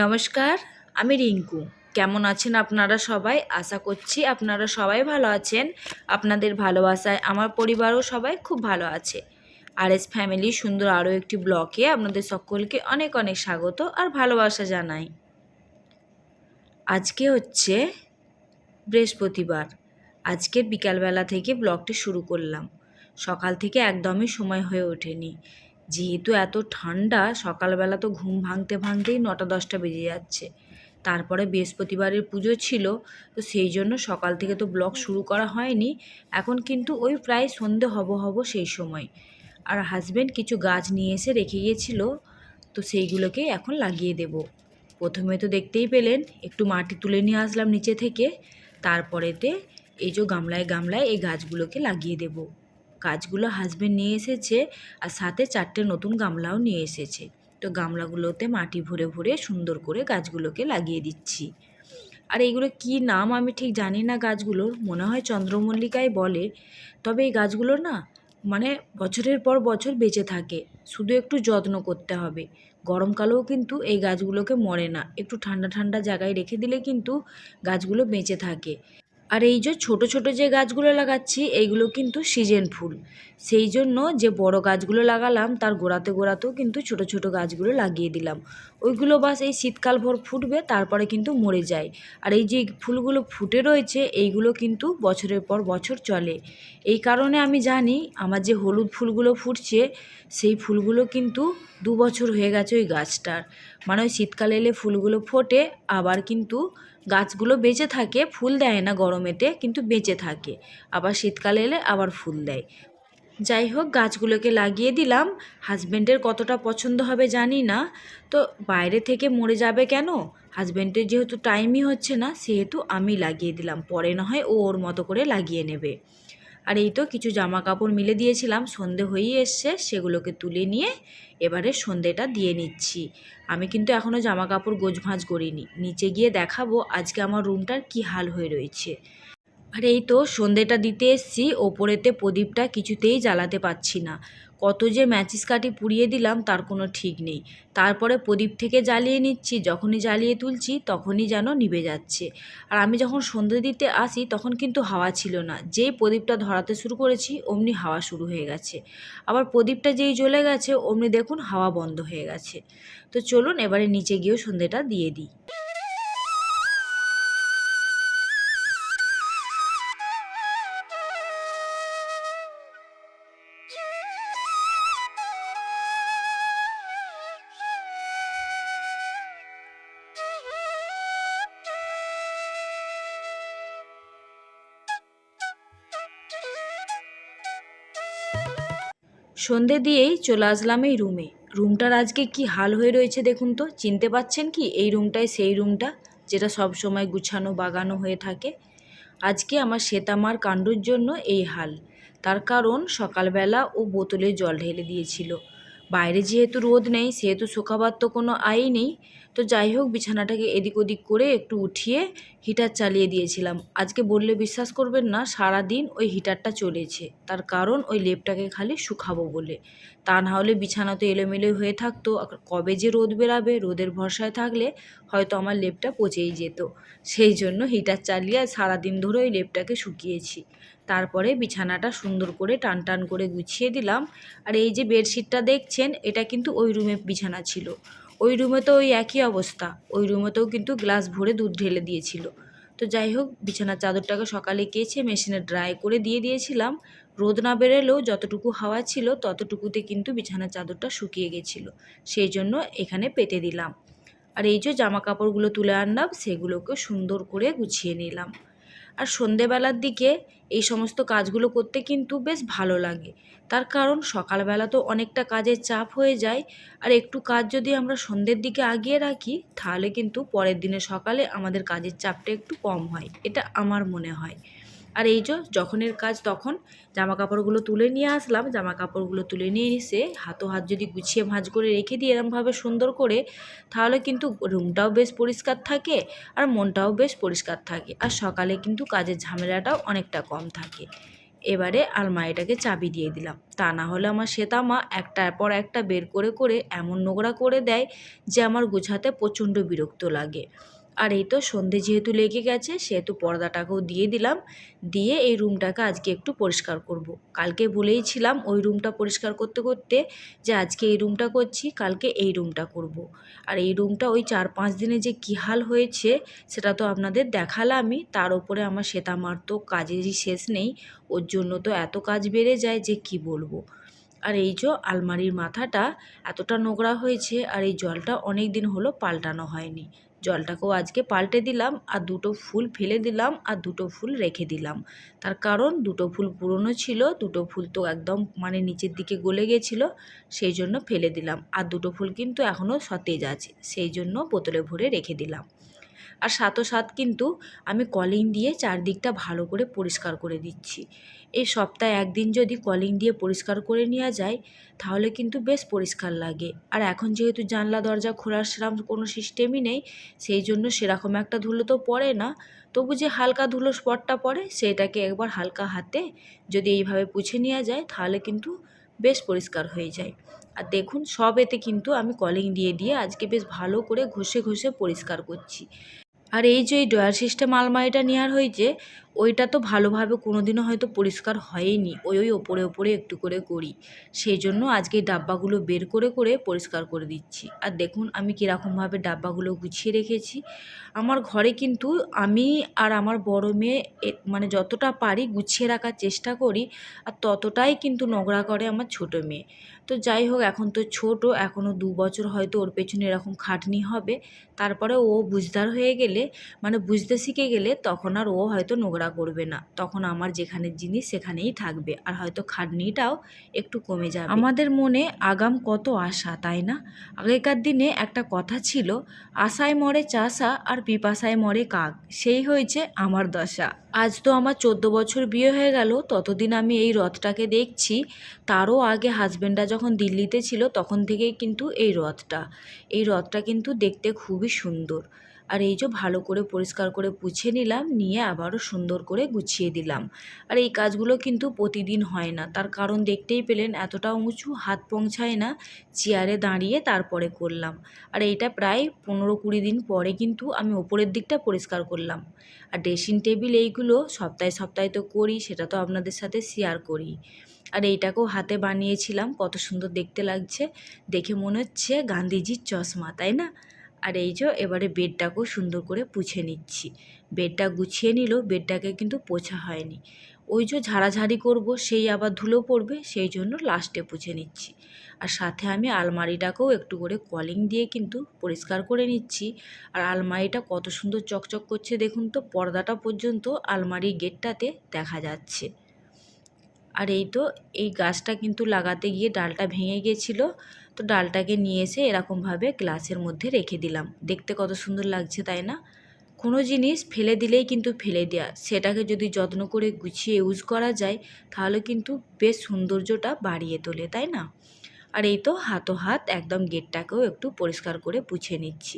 নমস্কার, আমি রিঙ্কু। কেমন আছেন আপনারা সবাই? আশা করছি আপনারা সবাই ভালো আছেন। আপনাদের ভালোবাসায় আমার পরিবারও সবাই খুব ভালো আছে। আর এস ফ্যামিলি সুন্দর আরও একটি ব্লকে আপনাদের সকলকে অনেক অনেক স্বাগত আর ভালোবাসা জানাই। আজকে হচ্ছে বৃহস্পতিবার। আজকের বিকালবেলা থেকে ব্লগটি শুরু করলাম। সকাল থেকে একদমই সময় হয়ে ওঠেনি। যেহেতু এত ঠান্ডা, সকালবেলা তো ঘুম ভাঙতে ভাঙতেই নটা দশটা বেজে যাচ্ছে। তারপরে বৃহস্পতিবারের পুজো ছিল, তো সেই জন্য সকাল থেকে তো ব্লগ শুরু করা হয়নি। এখন কিন্তু ওই প্রায় সন্ধে হব হব সেই সময়। আর হাজব্যান্ড কিছু গাছ নিয়ে এসে রেখে গিয়েছিল, তো সেইগুলোকে এখন লাগিয়ে দেব। প্রথমে তো দেখতেই পেলেন, একটু মাটি তুলে নিয়ে আসলাম নিচে থেকে, তারপরেতে এই যে গামলায় গামলায় এই গাছগুলোকে লাগিয়ে দেব। গাছগুলো হাজবেন্ড নিয়ে এসেছে আর সাথে চারটে নতুন গামলাও নিয়ে এসেছে। তো গামলাগুলোতে মাটি ভরে ভরে সুন্দর করে গাছগুলোকে লাগিয়ে দিচ্ছি। আর এইগুলো কি নাম আমি ঠিক জানি না গাছগুলোর, মনে হয় চন্দ্রমল্লিকাই বলে। তবে এই গাছগুলো না মানে বছরের পর বছর বেঁচে থাকে, শুধু একটু যত্ন করতে হবে। গরমকালেও কিন্তু এই গাছগুলোকে মরে না, একটু ঠান্ডা ঠান্ডা জায়গায় রেখে দিলে কিন্তু গাছগুলো বেঁচে থাকে। আর এই যে ছোট ছোট যে গাছগুলো লাগাচ্ছি, এইগুলো কিন্তু সিজন ফুল। সেই জন্য যে বড় গাছগুলো লাগালাম, তার গোড়াতে গোড়াতেও কিন্তু ছোট ছোট গাছগুলো লাগিয়ে দিলাম। ওইগুলো বাস এই শীতকাল ভর ফুটবে, তারপরে কিন্তু মরে যায়। আর এই যে ফুলগুলো ফুটে রয়েছে, এইগুলো কিন্তু বছরের পর বছর চলে। এই কারণে আমি জানি, আমার যে হলুদ ফুলগুলো ফুটছে, সেই ফুলগুলো কিন্তু দু বছর হয়ে গেছে ওই গাছটার। মানে ওই শীতকালে এলে ফুলগুলো ফোটে, আবার কিন্তু গাছগুলো বেঁচে থাকে, ফুল দেয় না গরমেতে, কিন্তু বেঁচে থাকে। আবার শীতকালে এলে আবার ফুল দেয়। যাই হোক, গাছগুলোকে লাগিয়ে দিলাম। হাজব্যান্ডের কতটা পছন্দ হবে জানি না। তো বাইরে থেকে মরে যাবে কেন? হাজব্যান্ডের যেহেতু টাইমই হচ্ছে না, সেহেতু আমি লাগিয়ে দিলাম। পরে না হয় ও ওর মতো করে লাগিয়ে নেবে। আর এই তো কিছু জামা কাপড় মিলে দিয়েছিলাম, সন্ধে হয়েই এসছে, সেগুলোকে তুলে নিয়ে এবারে সন্ধেটা দিয়ে নিচ্ছি। আমি কিন্তু এখনও জামা কাপড় গোছ ভাঁজ করিনি। নিচে গিয়ে দেখাবো আজকে আমার রুমটার কি হাল হয়ে রয়েছে। আর এই তো সন্ধেটা দিতে এসছি, ওপরেতে প্রদীপটা কিছুতেই জ্বালাতে পারছি না। কত যে ম্যাচিস কাঠি পুড়িয়ে দিলাম তার কোনো ঠিক নেই। তারপরে প্রদীপ থেকে জ্বালিয়ে নিচ্ছি, যখনই জ্বালিয়ে তুলছি তখনই যেন নিভে যাচ্ছে। আর আমি যখন সন্ধে দিতে আসি তখন কিন্তু হাওয়া ছিল না। যেই প্রদীপটা ধরাতে শুরু করেছি অমনি হাওয়া শুরু হয়ে গেছে। আবার প্রদীপটা যেই জ্বলে গেছে অমনি দেখুন হাওয়া বন্ধ হয়ে গেছে। তো চলুন এবারে নিচে গিয়েও সন্ধেটা দিয়ে দিই। সন্ধে দিয়েই চলে আসলাম এই রুমে রুমটার আজকে কি হাল হয়ে রয়েছে দেখুন তো? চিনতে পাচ্ছেন কি এই রুমটাই সেই রুমটা যেটা সব সময় গুছানো, বাগানো হয়ে থাকে? আজকে আমার শ্বেতামার কাণ্ডর জন্য এই হাল। তার কারণ সকালবেলা ও বোতলে জল ঢেলে দিয়েছিল। বাইরে যেহেতু রোদ নেই, সেহেতু শুকাবার তো কোনো আয়ই নেই, তো যাই হোক বিছানাটাকে এদিক ওদিক করে একটু উঠিয়ে হিটার চালিয়ে দিয়েছিলাম। আজকে বললে বিশ্বাস করবেন না সারা দিন ওই হিটারটা চলেছে। তার কারণ ওই লেপটাকে খালি শুকাবো বলে। তা না হলে বিছানা তো এলোমেলো হয়ে থাকতো। কবে যে রোদ বেরাবে, রোদের ভরসায় থাকলে হয়তো আমার লেপটা পচেই যেত। সেই জন্য হিটার চালিয়ে সারাদিন ধরে ওই লেপটাকে শুকিয়েছি। তারপরে বিছানাটা সুন্দর করে টান টান করে গুছিয়ে দিলাম। আর এই যে বেডশিটটা দেখছেন, এটা কিন্তু ওই রুমে বিছানা ছিল। ওই রুমে তো ওই একই অবস্থা। ওই রুমেতেও কিন্তু গ্লাস ভরে দুধ ঢেলে দিয়েছিল। তো যাই হোক, বিছানার চাদরটাকে সকালে কেচে মেশিনে ড্রাই করে দিয়ে দিয়েছিলাম। রোদ না বেরোলেও যতটুকু হাওয়া ছিল, ততটুকুতে কিন্তু বিছানার চাদরটা শুকিয়ে গেছিল। সেই জন্য এখানে পেতে দিলাম। আর এই যে জামা কাপড়গুলো তুলে আনলাম সেগুলোকে সুন্দর করে গুছিয়ে নিলাম। আর সন্ধেবেলার দিকে এই সমস্ত কাজগুলো করতে কিন্তু বেশ ভালো লাগে। তার কারণ সকালবেলা তো অনেকটা কাজের চাপ হয়ে যায়। আর একটু কাজ যদি আমরা সন্ধ্যের দিকে আগিয়ে রাখি, তাহলে কিন্তু পরের দিনে সকালে আমাদের কাজের চাপটা একটু কম হয়। এটা আমার মনে হয়। আর এই যে যখনের কাজ তখন জামা কাপড়গুলো তুলে নিয়ে আসলাম জামা কাপড়গুলো তুলে নিয়ে এসে হাতো হাত যদি গুছিয়ে ভাঁজ করে রেখে দিই এরমভাবে সুন্দর করে, তাহলে কিন্তু রুমটাও বেশ পরিষ্কার থাকে আর মনটাও বেশ পরিষ্কার থাকে। আর সকালে কিন্তু কাজের ঝামেলাটাও অনেকটা কম থাকে। এবারে আলমারিটাকে চাবি দিয়ে দিলাম। তা না হলে আমার শ্বেতা মা একটার পর একটা বের করে করে এমন নোংরা করে দেয় যে আমার গুছাতে প্রচণ্ড বিরক্ত লাগে। আর এই তো সন্ধে যেহেতু লেগে গেছে, সেহেতু পর্দাটাকেও দিয়ে দিলাম। দিয়ে এই রুমটাকে আজকে একটু পরিষ্কার করব। কালকে বলেইছিলাম ওই রুমটা পরিষ্কার করতে করতে যে আজকে এই রুমটা করছি, কালকে এই রুমটা করব। আর এই রুমটা ওই চার পাঁচ দিনে যে কী হাল হয়েছে, সেটা তো আপনাদের দেখালামই। তার উপরে আমার শ্বেতামার তো কাজেরই শেষ নেই। ওর জন্য তো এত কাজ বেড়ে যায় যে কি বলব। আর এই যে আলমারির মাথাটা এতটা নোংরা হয়েছে, আর এই জলটা অনেক দিন হলো পাল্টানো হয়নি। জলটাকেও আজকে পাল্টে দিলাম, আর দুটো ফুল ফেলে দিলাম, আর দুটো ফুল রেখে দিলাম। তার কারণ দুটো ফুল পুরনো ছিল, দুটো ফুল তো একদম মানে নিচের দিকে গলে গেছিল, সেই জন্য ফেলে দিলাম। আর দুটো ফুল কিন্তু এখনও সতেজ আছে, সেই জন্য বোতলে ভরে রেখে দিলাম। আর সাথে সাথ কিন্তু আমি কলিং দিয়ে চারদিকটা ভালো করে পরিষ্কার করে দিচ্ছি। এই সপ্তাহে একদিন যদি কলিং দিয়ে পরিষ্কার করে নেওয়া যায়, তাহলে কিন্তু বেশ পরিষ্কার লাগে। আর এখন যেহেতু জানলা, দরজা খোলার সেরকম কোনো সিস্টেমই নেই, সেই জন্য সেরকম একটা ধুলো তো পড়ে না। তবু যে হালকা ধুলো স্পটটা পড়ে, সেটাকে একবার হালকা হাতে যদি এইভাবে পুছে নেওয়া যায়, তাহলে কিন্তু বেশ পরিষ্কার হয়ে যায়। আর দেখুন, সব এতে কিন্তু আমি কলিং দিয়ে দিয়ে আজকে বেশ ভালো করে ঘষে ঘষে পরিষ্কার করছি। আর এই যে ড্রয়ার সিস্টেম আলমারিটা নেওয়ার হয়েছে ওইটা তো ভালোভাবে কোনো দিনও হয়তো পরিষ্কার হয়নি। ওই ওই ওপরে ওপরে একটু করে করি। সেই জন্য আজকে ডাব্বাগুলো বের করে করে পরিষ্কার করে দিচ্ছি। আর দেখুন আমি কীরকমভাবে ডাব্বাগুলো গুছিয়ে রেখেছি। আমার ঘরে কিন্তু আমি আর আমার বড় মেয়ে মানে যতটা পারি গুছিয়ে রাখার চেষ্টা করি, আর ততটাই কিন্তু নোংরা করে আমার ছোট মেয়ে। তো যাই হোক, এখন তো ছোট, এখনও দু বছর হয়তো ওর পেছনে এরকম খাটনি হবে। তারপরে ও বুঝদার হয়ে গেলে মানে বুঝতে শিখে গেলে তখন আর ও হয়তো নোংরা করবে না। তখন আমার যেখানে জিনিস সেখানেই থাকবে। আর হয়তো খাটনিটাও একটু কমে যাবে। আমাদের মনে আগাম কত আশা, তাই না? আগেকার দিনে একটা কথা ছিল, আশায় মরে চাষা আর পিপাসায় মরে কাক। সেই হয়েছে আমার দশা। আজ তো আমার চোদ্দ বছর বিয়ে হয়ে গেল, ততদিন আমি এই রথটাকে দেখছি। তারও আগে হাজব্যান্ডটা যখন দিল্লিতে ছিল, তখন থেকেই কিন্তু এই রথটা। এই রথটা কিন্তু দেখতে খুবই সুন্দর। আর এই যে ভালো করে পরিষ্কার করে পুছে নিলাম, নিয়ে আবারও সুন্দর করে গুছিয়ে দিলাম। আর এই কাজগুলো কিন্তু প্রতিদিন হয় না। তার কারণ দেখতেই পেলেন এতটা উঁচু হাত পৌঁছায় না, চেয়ারে দাঁড়িয়ে তারপরে করলাম। আর এইটা প্রায় পনেরো কুড়ি দিন পরে কিন্তু আমি ওপরের দিকটা পরিষ্কার করলাম। আর ড্রেসিং টেবিল এইগুলো সপ্তাহে সপ্তাহে তো করি, সেটা তো আপনাদের সাথে শেয়ার করি। আর এইটাকেও হাতে বানিয়েছিলাম, কত সুন্দর দেখতে লাগছে। দেখে মনে হচ্ছে গান্ধীজির চশমা, তাই না? আর এই যে এবারে বেডটাকেও সুন্দর করে পুছে নিচ্ছি। বেডটা গুছিয়ে নিল, বেডটাকে কিন্তু পোছা হয়নি। ওই যে ঝাড়াঝাড়ি করব, সেই আবার ধুলো পড়বে, সেই জন্য লাস্টে পুছে নিচ্ছি। আর সাথে আমি আলমারিটাকেও একটু করে কলিং দিয়ে কিন্তু পরিষ্কার করে নিচ্ছি। আর আলমারিটা কত সুন্দর চকচক করছে দেখুন তো, পর্দাটা পর্যন্ত আলমারি গেটটাতে দেখা যাচ্ছে। আর এই তো, এই গাছটা কিন্তু লাগাতে গিয়ে ডালটা ভেঙে গেছিল। তো ডালটাকে নিয়ে এসে এরকমভাবে গ্লাসের মধ্যে রেখে দিলাম। দেখতে কত সুন্দর লাগছে, তাই না? কোনো জিনিস ফেলে দিলেই কিন্তু ফেলে দেওয়া সেটাকে যদি যত্ন করে গুছিয়ে ইউজ করা যায়, তাহলে কিন্তু বেশ সৌন্দর্যটা বাড়িয়ে তোলে, তাই না? আর এই তো হাতো হাত, একদম গেটটাকেও একটু পরিষ্কার করে পুছে নিচ্ছি।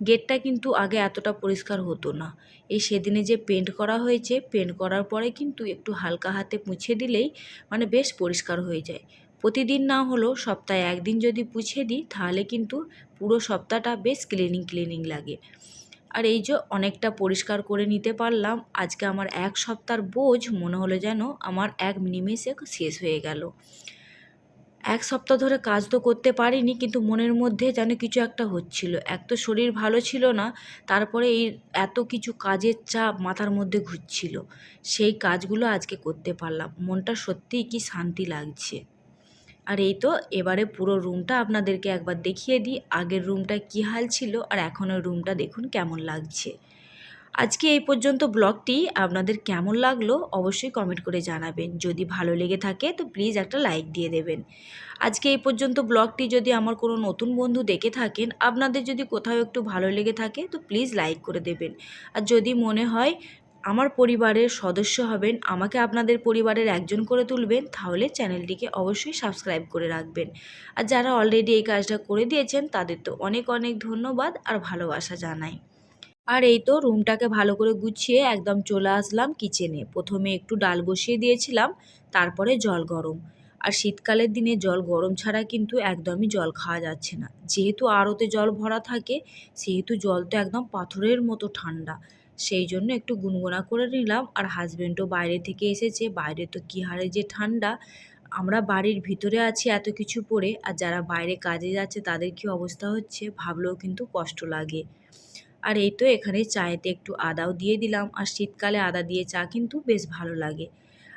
গেটটা কিন্তু আগে এতটা পরিষ্কার হতো না। এই সেদিনে যে পেন্ট করা হয়েছে, পেন্ট করার পরে কিন্তু একটু হালকা হাতে মুছে দিলেই মানে বেশ পরিষ্কার হয়ে যায়। প্রতিদিন না হলেও সপ্তাহে একদিন যদি পুছিয়ে দিই, তাহলে কিন্তু পুরো সপ্তাহটা বেশ ক্লিনিং ক্লিনিং লাগে। আর এই যে অনেকটা পরিষ্কার করে নিতে পারলাম, আজকে আমার এক সপ্তাহর বোঝ মনে হলো যেন আমার এক নিমেষে শেষ হয়ে গেল। এক সপ্তাহ ধরে কাজ তো করতে পারিনি, কিন্তু মনের মধ্যে যেন কিছু একটা হচ্ছিল। এক তো শরীর ভালো ছিল না, তারপরে এই এত কিছু কাজের চাপ মাথার মধ্যে ঘুরছিল। সেই কাজগুলো আজকে করতে পারলাম। মনটা সত্যিই কি শান্তি লাগছে। আর এই তো এবারে পুরো রুমটা আপনাদেরকে একবার দেখিয়ে দিই। আগের রুমটা কী হাল ছিল আর এখনের রুমটা দেখুন কেমন লাগছে। আজকে এই পর্যন্ত ব্লগটি আপনাদের কেমন লাগল অবশ্যই কমেন্ট করে জানাবেন। যদি ভালো লেগে থাকে তো প্লিজ একটা লাইক দিয়ে দেবেন। আজকে এই পর্যন্ত ব্লগটি যদি আমার কোনো নতুন বন্ধু দেখে থাকেন, আপনাদের যদি কোথাও একটু ভালো লেগে থাকে তো প্লিজ লাইক করে দেবেন। আর যদি মনে হয় আমার পরিবারের সদস্য হবেন, আমাকে আপনাদের পরিবারের একজন করে তুলবেন, তাহলে চ্যানেলটিকে অবশ্যই সাবস্ক্রাইব করে রাখবেন। আর যারা অলরেডি এই কাজটা করে দিয়েছেন, তাদের তো অনেক অনেক ধন্যবাদ আর ভালোবাসা জানাই। আর এই তো রুমটাকে ভালো করে গুছিয়ে একদম চলে আসলাম কিচেনে প্রথমে একটু ডাল বসিয়ে দিয়েছিলাম, তারপরে জল গরম। আর শীতকালের দিনে জল গরম ছাড়া কিন্তু একদমই জল খাওয়া যাচ্ছে না। যেহেতু আড়তে জল ভরা থাকে, সেহেতু জল তো একদম পাথরের মতো ঠান্ডা। সেই জন্য একটু গুনগুনা করে নিলাম। আর হাজবেন্ডও বাইরে থেকে এসেছে। বাইরে তো কী হারে যে ঠান্ডা। আমরা বাড়ির ভিতরে আছি এত কিছু পরে। আর যারা বাইরে কাজে যাচ্ছে, তাদের কি অবস্থা হচ্ছে? ভাবলেও কিন্তু কষ্ট লাগে। আর এই তো এখানে চায়েতে একটু আদাও দিয়ে দিলাম। আর শীতকালে আদা দিয়ে চা কিন্তু বেশ ভালো লাগে।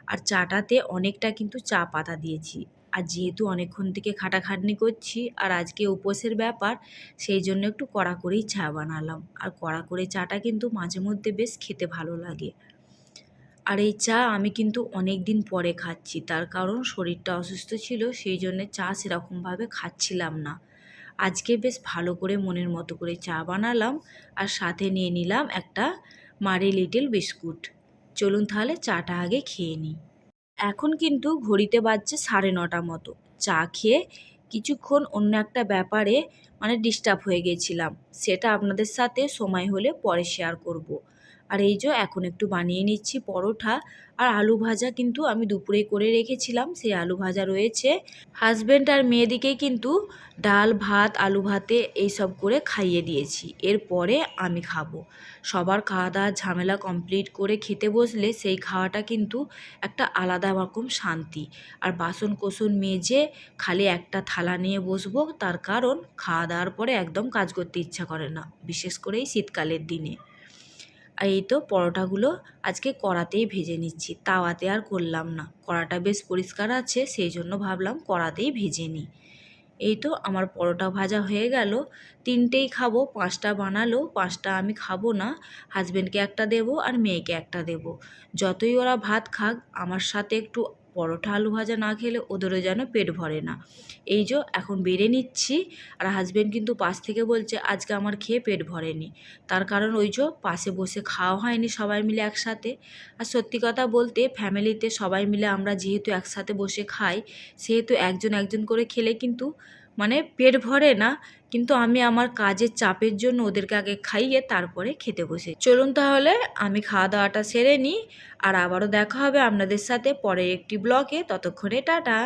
আর চাটাতে অনেকটা কিন্তু চা পাতা দিয়েছি। আর যেহেতু অনেকক্ষণ থেকে খাটাখাটনি করছি আর আজকে উপোসের ব্যাপার, সেই জন্য একটু কড়া করেই চা বানালাম। আর কড়া করে চাটা কিন্তু মাঝে মধ্যে বেশ খেতে ভালো লাগে। আর এই চা আমি কিন্তু অনেক দিন পরে খাচ্ছি, তার কারণ শরীরটা অসুস্থ ছিল, সেই জন্যে চা সেরকমভাবে খাচ্ছিলাম না। আজকে বেশ ভালো করে মনের মতো করে চা বানালাম আর সাথে নিয়ে নিলাম একটা মারি লিটল বিস্কুট। চলুন তাহলে চাটা আগে খেয়ে নিই। এখন কিন্তু ঘড়িতে বাজছে সাড়ে নটা মতো চা খেয়ে কিছুক্ষণ অন্য একটা ব্যাপারে মানে ডিস্টার্ব হয়ে গেছিলাম সেটা আপনাদের সাথে সময় হলে পরে শেয়ার করব। আর এই যে এখন একটু বানিয়ে নিচ্ছি পরোটা আর আলু ভাজা কিন্তু আমি দুপুরে করে রেখেছিলাম, সেই আলু ভাজা রয়েছে। হাজব্যান্ড আর মেয়েদিকে কিন্তু ডাল, ভাত, আলু ভাতে এইসব করে খাইয়ে দিয়েছি, এরপরে আমি খাব। সবার খাওয়া দাওয়ার ঝামেলা কমপ্লিট করে খেতে বসলে সেই খাওয়াটা কিন্তু একটা আলাদা রকম শান্তি। আর বাসন কোসন মেজে খালি একটা থালা নিয়ে বসবো, তার কারণ খাওয়া দাওয়ার পরে একদম কাজ করতে ইচ্ছা করে না, বিশেষ করে এই শীতকালের দিনে। আর এই তো পরোটাগুলো আজকে কড়াতেই ভেজে নিচ্ছি। তাওয়াতে আর করলাম না। কড়াটা বেশ পরিষ্কার আছে, সেই জন্য ভাবলাম কড়াতেই ভেজে নিই। এই তো আমার পরোটা ভাজা হয়ে গেল। তিনটেই খাব, পাঁচটা বানালো, পাঁচটা আমি খাব না। হাজব্যান্ডকে একটা দেব আর মেয়েকে একটা দেব। যতই ওরা ভাত খাক, আমার সাথে একটু পরোটা আলু ভাজা না খেলে ওদেরও যেন পেট ভরে না। এই যে এখন বেড়ে নিচ্ছি আর হাজব্যান্ড কিন্তু পাশ থেকে বলছে, আজকে আমার খেয়ে পেট ভরেনি। তার কারণ ওই যে পাশে বসে খাওয়া হয়নি সবাই মিলে একসাথে। আর সত্যি কথা বলতে ফ্যামিলিতে সবাই মিলে আমরা যেহেতু একসাথে বসে খাই, সেহেতু একজন একজন করে খেলে কিন্তু মানে পেট ভরে না। কিন্তু আমি আমার কাজের চাপের জন্য ওদেরকে আগে খাইয়ে তারপরে খেতে বসে। চলুন তাহলে, আমি খাওয়া দাওয়াটা সেরে নিই, আর আবারও দেখা হবে আপনাদের সাথে পরের একটি ব্লকে ততক্ষণে টাটা।